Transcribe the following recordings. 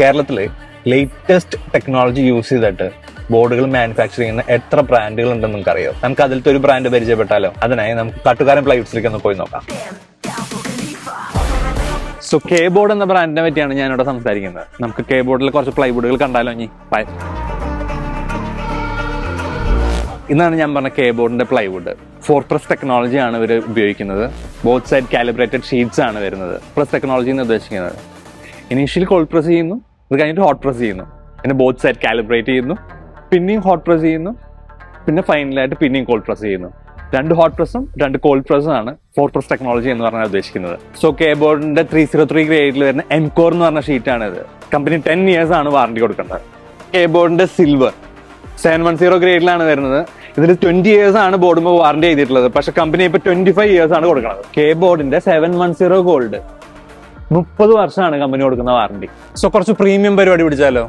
കേരളത്തിൽ latest technology use ചെയ്തിട്ട് ബോർഡുകൾ മാനുഫാക്ചർ ചെയ്യുന്ന എത്ര ബ്രാൻഡുകൾ ഉണ്ടെന്ന് നമുക്ക് അറിയാം നമുക്ക് അതിലത്തെ ഒരു ബ്രാൻഡ് പരിചയപ്പെട്ടാലോ? അതിനായി നമുക്ക് കട്ടുകാരൻ പ്ലൈവുഡ്സിലേക്ക് ഒന്ന് പോയി നോക്കാം. സോ കേ ബോർഡ് എന്ന ബ്രാൻഡിനെ പറ്റിയാണ് ഞാൻ ഇവിടെ സംസാരിക്കുന്നത്. നമുക്ക് കേ ബോർഡിൽ കുറച്ച് പ്ലൈവുഡുകൾ കണ്ടാലോ ഇനി? ഇന്നാണ് ഞാൻ പറഞ്ഞ കേ ബോർഡിന്റെ പ്ലൈവുഡ് ഫോർ പ്രസ് ടെക്നോളജി ആണ് ഇവർ ഉപയോഗിക്കുന്നത്. ബോത്ത് സൈഡ് കാലിബ്രേറ്റഡ് ഷീറ്റ്സ് ആണ് വരുന്നത്. പ്രസ് ടെക്നോളജി എന്ന് ഉദ്ദേശിക്കുന്നത്. ഇനീഷ്യൽ കോൾഡ് പ്രസ് ചെയ്യുന്നു. അത് കഴിഞ്ഞിട്ട് ഹോട്ട് പ്രസ് ചെയ്യുന്നു. പിന്നെ ബോത്ത് സൈഡ് കാലിബ്രേറ്റ് ചെയ്യുന്നു. പിന്നെയും ഹോട്ട് പ്രസ് ചെയ്യുന്നു. പിന്നെ ഫൈനലായിട്ട് പിന്നെയും കോൾഡ് പ്രസ് ചെയ്യുന്നു. രണ്ട് ഹോട്ട് പ്രസ്സും രണ്ട് കോൾഡ് പ്രസ്സും ആണ് ഫോർ പ്രസ് ടെക്നോളജി എന്ന് പറഞ്ഞാൽ ഉദ്ദേശിക്കുന്നത്. സോ കെ ബോർഡിന്റെ ത്രീ സീറോ ത്രീ ഗ്രേഡിൽ വരുന്ന എൻകോർ എന്ന് പറഞ്ഞ ഷീറ്റാണ് ഇത് കമ്പനി ടെൻ ഇയേഴ്സ് ആണ് വാറണ്ടി കൊടുക്കേണ്ടത്. കെ ബോർഡിന്റെ സിൽവർ സെവൻ വൺ സീറോ ഗ്രേഡിലാണ് വരുന്നത്. ഇതിൽ ട്വന്റി ഇയേഴ്സ് ആണ് ബോർഡുമ്പോൾ വാറണ്ടി ചെയ്തിട്ടുള്ളത്. പക്ഷെ കമ്പനി ഇപ്പൊ ട്വന്റി ഫൈവ് ഇയേഴ്സ് ആണ് കൊടുക്കുന്നത്. കെ ബോർഡിന്റെ സെവൻ വൺ സീറോ ഗോൾഡ് മുപ്പത് വർഷമാണ് കമ്പനി കൊടുക്കുന്ന വാറണ്ടി സോ കുറച്ച് പ്രീമിയം പരിപാടി പിടിച്ചാലോ?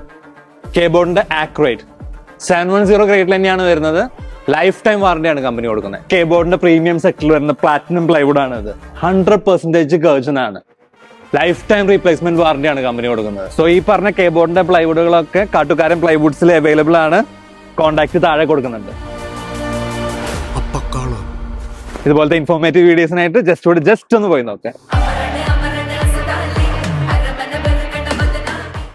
കേബോർഡിന്റെ ആക്രേറ്റ് സെവൻ വൺ സീറോ ഗ്രേഡിൽ തന്നെയാണ് വരുന്നത്. ലൈഫ് ടൈം വാറണ്ടിയാണ് കമ്പനി കൊടുക്കുന്നത്. കേബോർഡിന്റെ പ്രീമിയം സെക്ടറിൽ വരുന്ന പ്ലാറ്റിനം പ്ലൈവുഡ് ആണ് ഇത്. ഹൺഡ്രഡ് പെർസെന്റേജ് ഗേർജൻ ആണ്. ലൈഫ് ടൈം റീപ്ലേസ്മെന്റ് വാറണ്ടിയാണ് കമ്പനി കൊടുക്കുന്നത്. സോ ഈ പറഞ്ഞ കേബോർഡിന്റെ പ്ലൈവുഡുകളൊക്കെ കാട്ടുകാരൻ പ്ലൈവുഡ്സിൽ അവൈലബിൾ ആണ്. കോൺടാക്ട് താഴെ കൊടുക്കുന്നുണ്ട്. ഇതുപോലത്തെ ഇൻഫോർമേറ്റീവ് വീഡിയോസിനായിട്ട് ജസ്റ്റ് ജസ്റ്റ് ഒന്ന് പോയി നോക്കാം.